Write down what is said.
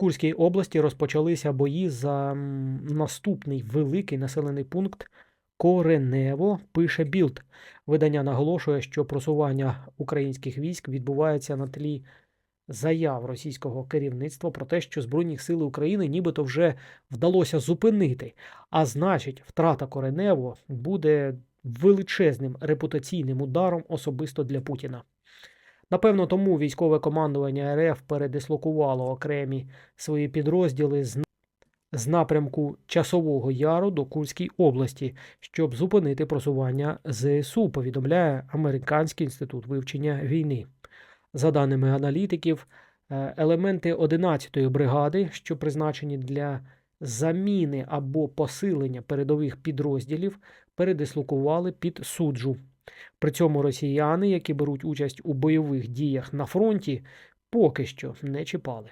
Курській області розпочалися бої за наступний великий населений пункт Коренево, пише Білд. Видання наголошує, що просування українських військ відбувається на тлі заяв російського керівництва про те, що Збройні сили України нібито вже вдалося зупинити. А значить, втрата Коренево буде величезним репутаційним ударом особисто для Путіна. Напевно, тому військове командування РФ передислокувало окремі свої підрозділи з, з напрямку Часового Яру до Курської області, щоб зупинити просування ЗСУ, повідомляє Американський інститут вивчення війни. За даними аналітиків, е, елементи 11-ї бригади, що призначені для заміни або посилення передових підрозділів, передислокували під суджу. При цьому росіяни, які беруть участь у бойових діях на фронті, поки що не чіпали.